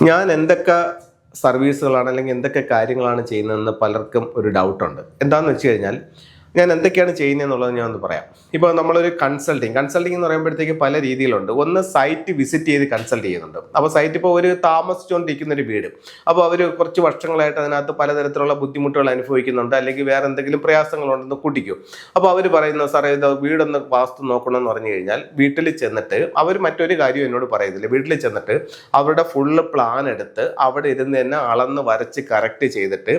ഞാൻ എന്തൊക്കെ സർവീസുകളാണ് അല്ലെങ്കിൽ എന്തൊക്കെ കാര്യങ്ങളാണ് ചെയ്യുന്നതെന്ന് പലർക്കും ഒരു ഡൗട്ടുണ്ട് എന്താണെന്ന് വെച്ച് കഴിഞ്ഞാൽ ഞാൻ എന്തൊക്കെയാണ് ചെയ്യുന്നതെന്നുള്ളത് ഞാൻ ഒന്ന് പറയാം. ഇപ്പോൾ നമ്മളൊരു കൺസൾട്ടിങ് കൺസൾട്ടിങ് എന്ന് പറയുമ്പോഴത്തേക്ക് പല രീതിയിലുണ്ട്. ഒന്ന് സൈറ്റ് വിസിറ്റ് ചെയ്ത് കൺസൾട്ട് ചെയ്യുന്നുണ്ട്. അപ്പോൾ സൈറ്റ് ഇപ്പോൾ ഒരു താമസിച്ചുകൊണ്ടിരിക്കുന്ന ഒരു വീട്. അപ്പോൾ അവർ കുറച്ച് വർഷങ്ങളായിട്ട് അതിനകത്ത് പലതരത്തിലുള്ള ബുദ്ധിമുട്ടുകൾ അനുഭവിക്കുന്നുണ്ട്. അല്ലെങ്കിൽ വേറെ എന്തെങ്കിലും പ്രയാസങ്ങളുണ്ടെന്ന് കൂട്ടിക്കും അപ്പോൾ അവർ പറയുന്നു സാറേ ഇത് വീടൊന്ന് വാസ്തു നോക്കണം എന്ന് പറഞ്ഞു കഴിഞ്ഞാൽ വീട്ടിൽ ചെന്നിട്ട് അവർ മറ്റൊരു കാര്യം എന്നോട് പറയുന്നില്ല വീട്ടിൽ ചെന്നിട്ട് അവരുടെ ഫുള്ള് പ്ലാൻ എടുത്ത് അവിടെ ഇരുന്ന് തന്നെ അളന്ന് വരച്ച് കറക്റ്റ് ചെയ്തിട്ട്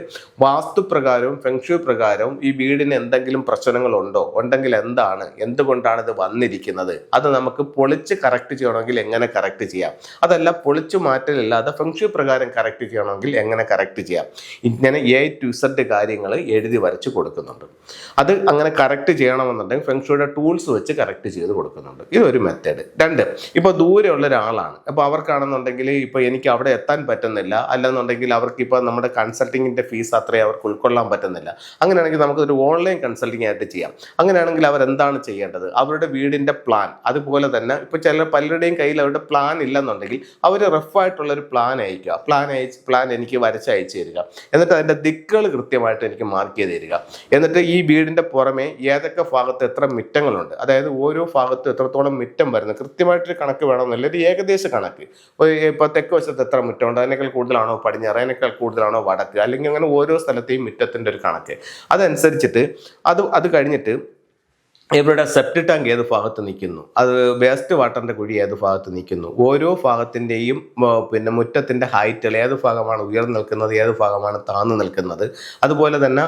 വാസ്തു പ്രകാരവും ഫെങ്ഷു പ്രകാരവും ഈ വീടിന് എന്തെങ്കിലും പ്രശ്നങ്ങളുണ്ടോ? ഉണ്ടെങ്കിൽ എന്താണ്? എന്തുകൊണ്ടാണ് ഇത് വന്നിരിക്കുന്നത്? അത് നമുക്ക് പൊളിച്ച് കറക്റ്റ് ചെയ്യണമെങ്കിൽ എങ്ങനെ കറക്റ്റ് ചെയ്യാം? അതല്ല പൊളിച്ചു മാറ്റലില്ലാതെ ഫംഗ്ഷൻ പ്രകാരം കറക്റ്റ് ചെയ്യണമെങ്കിൽ എങ്ങനെ കറക്റ്റ് ചെയ്യാം? ഇങ്ങനെ എ ടു സെഡ് കാര്യങ്ങൾ എഴുതി വരച്ച് കൊടുക്കുന്നുണ്ട്. അത് അങ്ങനെ കറക്റ്റ് ചെയ്യണമെന്നുണ്ടെങ്കിൽ ഫെങ്ഷുയുടെ ടൂൾസ് വെച്ച് കറക്റ്റ് ചെയ്ത് കൊടുക്കുന്നുണ്ട്. ഇതൊരു മെത്തേഡ് രണ്ട് ഇപ്പോൾ ദൂരെയുള്ള ഒരാളാണ്. അപ്പോൾ അവർക്കാണെന്നുണ്ടെങ്കിൽ ഇപ്പോൾ എനിക്ക് അവിടെ എത്താൻ പറ്റുന്നില്ല. അല്ലെന്നുണ്ടെങ്കിൽ അവർക്ക് ഇപ്പോൾ നമ്മുടെ കൺസൾട്ടിങ്ങിന്റെ ഫീസ് അത്രയും അവർക്ക് ഉൾക്കൊള്ളാൻ പറ്റുന്നില്ല. അങ്ങനെയാണെങ്കിൽ നമുക്കൊരു ഓൺലൈൻ കൺസൾട്ടിംഗ് ആയിട്ട് ചെയ്യാം. അങ്ങനെയാണെങ്കിൽ അവർ എന്താണ് ചെയ്യേണ്ടത്? അവരുടെ വീടിന്റെ പ്ലാൻ അതുപോലെ തന്നെ ഇപ്പോൾ ചില പലരുടെയും കയ്യിൽ അവരുടെ പ്ലാൻ ഇല്ലെന്നുണ്ടെങ്കിൽ അവർ റഫായിട്ടുള്ള ഒരു പ്ലാൻ അയക്കുക പ്ലാൻ അയച്ച് പ്ലാൻ എനിക്ക് വരച്ച് അയച്ചു തരിക. എന്നിട്ട് അതിന്റെ ദിക്കുകൾ കൃത്യമായിട്ട് എനിക്ക് മാർക്ക് ചെയ്ത് തരിക. എന്നിട്ട് ഈ വീടിന്റെ പുറമെ ഏതൊക്കെ ഭാഗത്ത് എത്ര മിറ്റങ്ങളുണ്ട്? അതായത് ഓരോ ഭാഗത്തും എത്രത്തോളം മിറ്റം വരുന്നത് കൃത്യമായിട്ടൊരു കണക്ക് വേണമെന്നില്ല ഒരു ഏകദേശ കണക്ക്. ഇപ്പോൾ തെക്ക് വശത്ത് എത്ര മിറ്റമുണ്ട്? അതിനേക്കാൾ കൂടുതലാണോ പടിഞ്ഞാറ്? അതിനേക്കാൾ കൂടുതലാണോ വടക്ക്? അല്ലെങ്കിൽ അങ്ങനെ ഓരോ സ്ഥലത്തെയും മിറ്റത്തിന്റെ ഒരു കണക്ക്. അതനുസരിച്ചിട്ട് അത് അത് കഴിഞ്ഞിട്ട് ഇവരുടെ സെപ്റ്റ് ടാങ്ക് ഏത് ഭാഗത്ത് നിൽക്കുന്നു? അത് വേസ്റ്റ് വാട്ടറിന്റെ കുഴി ഏത് ഭാഗത്ത് നിൽക്കുന്നു? ഓരോ ഭാഗത്തിന്റെയും പിന്നെ മുറ്റത്തിന്റെ ഹൈറ്റുകൾ ഏത് ഭാഗമാണ് ഉയർന്നു നിൽക്കുന്നത് ഏത് ഭാഗമാണ് താന്നു നിൽക്കുന്നത്? അതുപോലെ തന്നെ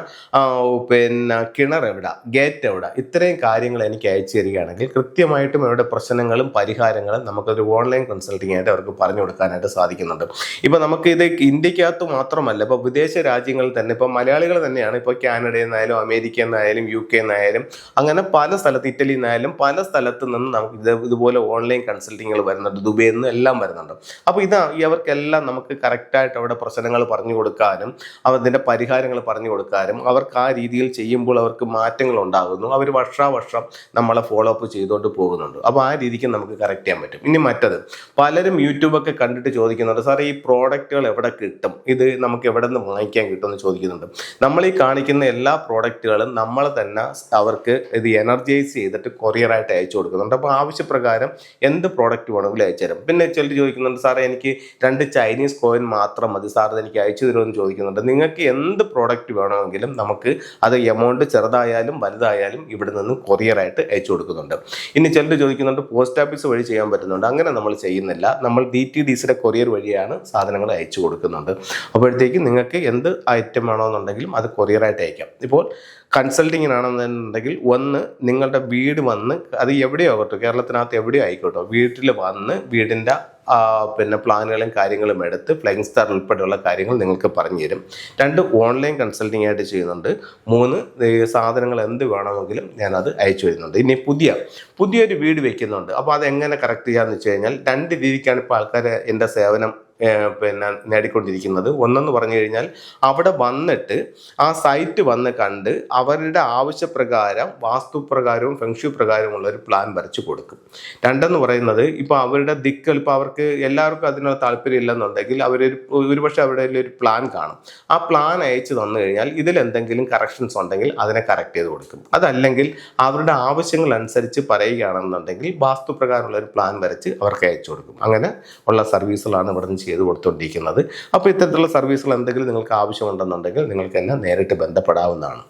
പിന്നെ കിണർ എവിടെ? ഗേറ്റ് എവിടെ? ഇത്രയും കാര്യങ്ങൾ എനിക്ക് അയച്ചു തരികയാണെങ്കിൽ കൃത്യമായിട്ടും അവരുടെ പ്രശ്നങ്ങളും പരിഹാരങ്ങളും നമുക്കൊരു ഓൺലൈൻ കൺസൾട്ടിംഗ് ആയിട്ട് അവർക്ക് പറഞ്ഞു കൊടുക്കാനായിട്ട് സാധിക്കുന്നുണ്ട്. ഇപ്പോൾ നമുക്ക് ഇത് ഇന്ത്യക്കകത്ത് മാത്രമല്ല ഇപ്പോൾ വിദേശ രാജ്യങ്ങളിൽ തന്നെ ഇപ്പോൾ മലയാളികൾ തന്നെയാണ് ഇപ്പോൾ കാനഡയിൽ നിന്നായാലും അമേരിക്കയിൽ നിന്നായാലും യു കെ നിന്നായാലും അങ്ങനെ പല സ്ഥലത്ത് ഇറ്റലിയിൽ നിന്നായാലും പല സ്ഥലത്ത് നിന്ന് നമുക്ക് ഇത് ഇതുപോലെ ഓൺലൈൻ കൺസൾട്ടിങ്ങുകൾ വരുന്നുണ്ട്. ദുബൈയിൽ നിന്ന് എല്ലാം വരുന്നുണ്ട്. അപ്പോൾ ഇതാ ഇവർക്കെല്ലാം നമുക്ക് കറക്റ്റായിട്ട് അവിടെ പ്രശ്നങ്ങൾ പറഞ്ഞു കൊടുക്കാനും അതിന്റെ പരിഹാരങ്ങൾ പറഞ്ഞു കൊടുക്കാനും അവർക്ക് ആ രീതിയിൽ ചെയ്യുമ്പോൾ അവർക്ക് മാറ്റങ്ങൾ ഉണ്ടാകുന്നു. അവർ വർഷാവർഷം നമ്മളെ ഫോളോ അപ്പ് ചെയ്തുകൊണ്ട് പോകുന്നുണ്ട്. അപ്പോൾ ആ രീതിക്ക് നമുക്ക് കറക്റ്റ് ചെയ്യാൻ പറ്റും. ഇനി മറ്റത് പലരും യൂട്യൂബൊക്കെ കണ്ടിട്ട് ചോദിക്കുന്നുണ്ട് സാറേ ഈ പ്രോഡക്റ്റുകൾ എവിടെ കിട്ടും? ഇത് നമുക്ക് എവിടെ നിന്ന് വാങ്ങിക്കാൻ കിട്ടുമെന്ന് ചോദിക്കുന്നുണ്ട്. നമ്മൾ ഈ കാണിക്കുന്ന എല്ലാ പ്രോഡക്റ്റുകളും നമ്മൾ തന്നെ അവർക്ക് ഇത് എനർജൈസ് ചെയ്തിട്ട് കൊറിയറായിട്ട് അയച്ചു കൊടുക്കുന്നുണ്ട്. അപ്പോൾ ആവശ്യപ്രകാരം എന്ത് പ്രോഡക്റ്റ് വേണമെങ്കിലും അയച്ചു തരും. പിന്നെ ചിലർ ചോദിക്കുന്നുണ്ട് സാറേ എനിക്ക് രണ്ട് ചൈനീസ് കോയിൻ മാത്രം മതി. സാർ എനിക്ക് അയച്ചു തരുമെന്ന് ചോദിക്കുന്നുണ്ട്. നിങ്ങൾക്ക് എന്ത് പ്രോഡക്റ്റ് വേണമെങ്കിലും നമുക്ക് അത് എമൗണ്ട് ചെറുതായാലും വലുതായാലും ഇവിടെ നിന്ന് കൊറിയറായിട്ട് അയച്ചു കൊടുക്കുന്നുണ്ട്. ഇനി ചിലർ ചോദിക്കുന്നുണ്ട് പോസ്റ്റ് ഓഫീസ് വഴി ചെയ്യാൻ പറ്റുന്നുണ്ട്. അങ്ങനെ നമ്മൾ ചെയ്യുന്നില്ല. നമ്മൾ ഡി ടി ഡി സിയുടെ കൊറിയർ വഴിയാണ് സാധനങ്ങൾ അയച്ചു കൊടുക്കുന്നുണ്ട്. അപ്പോഴത്തേക്ക് നിങ്ങൾക്ക് എന്ത് ഐറ്റം വേണമെന്നുണ്ടെങ്കിലും അത് കൊറിയറായിട്ട് അയക്കാം. ഇപ്പോൾ കൺസൾട്ടിങ്ങിനാണെന്നുണ്ടെങ്കിൽ ഒന്ന് നിങ്ങളുടെ വീട് വന്ന് അത് എവിടെയോ ആകട്ടെ കേരളത്തിനകത്ത് എവിടെയോ ആയിക്കോട്ടോ വീട്ടിൽ വന്ന് വീടിന്റെ പിന്നെ പ്ലാനുകളും കാര്യങ്ങളും എടുത്ത് ഫ്ലൈങ് സ്റ്റാർ ഉൾപ്പെടെയുള്ള കാര്യങ്ങൾ നിങ്ങൾക്ക് പറഞ്ഞു തരും. രണ്ട് ഓൺലൈൻ കൺസൾട്ടിംഗ് ആയിട്ട് ചെയ്യുന്നുണ്ട്. മൂന്ന് സാധനങ്ങൾ എന്ത് വേണമെങ്കിലും ഞാനത് അയച്ചു വരുന്നുണ്ട് ഇനി പുതിയ പുതിയൊരു വീട് വെക്കുന്നുണ്ട്. അപ്പോൾ അത് എങ്ങനെ കറക്റ്റ് ചെയ്യാന്ന് വെച്ച് കഴിഞ്ഞാൽ രണ്ട് രീതിക്കാണ് ഇപ്പോൾ ആൾക്കാർ എന്റെ സേവനം പിന്നെ നേടിക്കൊണ്ടിരിക്കുന്നത്. ഒന്നെന്ന് പറഞ്ഞു കഴിഞ്ഞാൽ അവിടെ വന്നിട്ട് ആ സൈറ്റ് വന്ന് കണ്ട് അവരുടെ ആവശ്യപ്രകാരം വാസ്തുപ്രകാരവും ഫെങ്ഷു പ്രകാരമുള്ള ഒരു പ്ലാൻ വരച്ചു കൊടുക്കും. രണ്ടെന്ന് പറയുന്നത് ഇപ്പോൾ അവരുടെ ദിക്കൽ ഇപ്പോൾ അവർക്ക് എല്ലാവർക്കും അതിനുള്ള താല്പര്യം ഇല്ലെന്നുണ്ടെങ്കിൽ അവരൊരു ഒരുപക്ഷെ അവരുടെ ഒരു പ്ലാൻ കാണും. ആ പ്ലാൻ അയച്ചു തന്നു കഴിഞ്ഞാൽ ഇതിൽ എന്തെങ്കിലും കറക്ഷൻസ് ഉണ്ടെങ്കിൽ അതിനെ കറക്റ്റ് ചെയ്ത് കൊടുക്കും. അതല്ലെങ്കിൽ അവരുടെ ആവശ്യങ്ങൾ അനുസരിച്ച് പറയുകയാണെന്നുണ്ടെങ്കിൽ വാസ്തുപ്രകാരമുള്ള ഒരു പ്ലാൻ വരച്ച് അവർക്ക് അയച്ചു കൊടുക്കും. അങ്ങനെ ഉള്ള സർവീസുകളാണ് ഇവിടെ നിന്ന് ചെയ്ത് കൊടുത്തുകൊണ്ടിരിക്കുന്നത് അപ്പോൾ ഇത്തരത്തിലുള്ള സർവീസുകൾ എന്തെങ്കിലും നിങ്ങൾക്ക് ആവശ്യമുണ്ടെന്നുണ്ടെങ്കിൽ നിങ്ങൾക്ക് എന്നെ നേരിട്ട് ബന്ധപ്പെടാവുന്നതാണ്.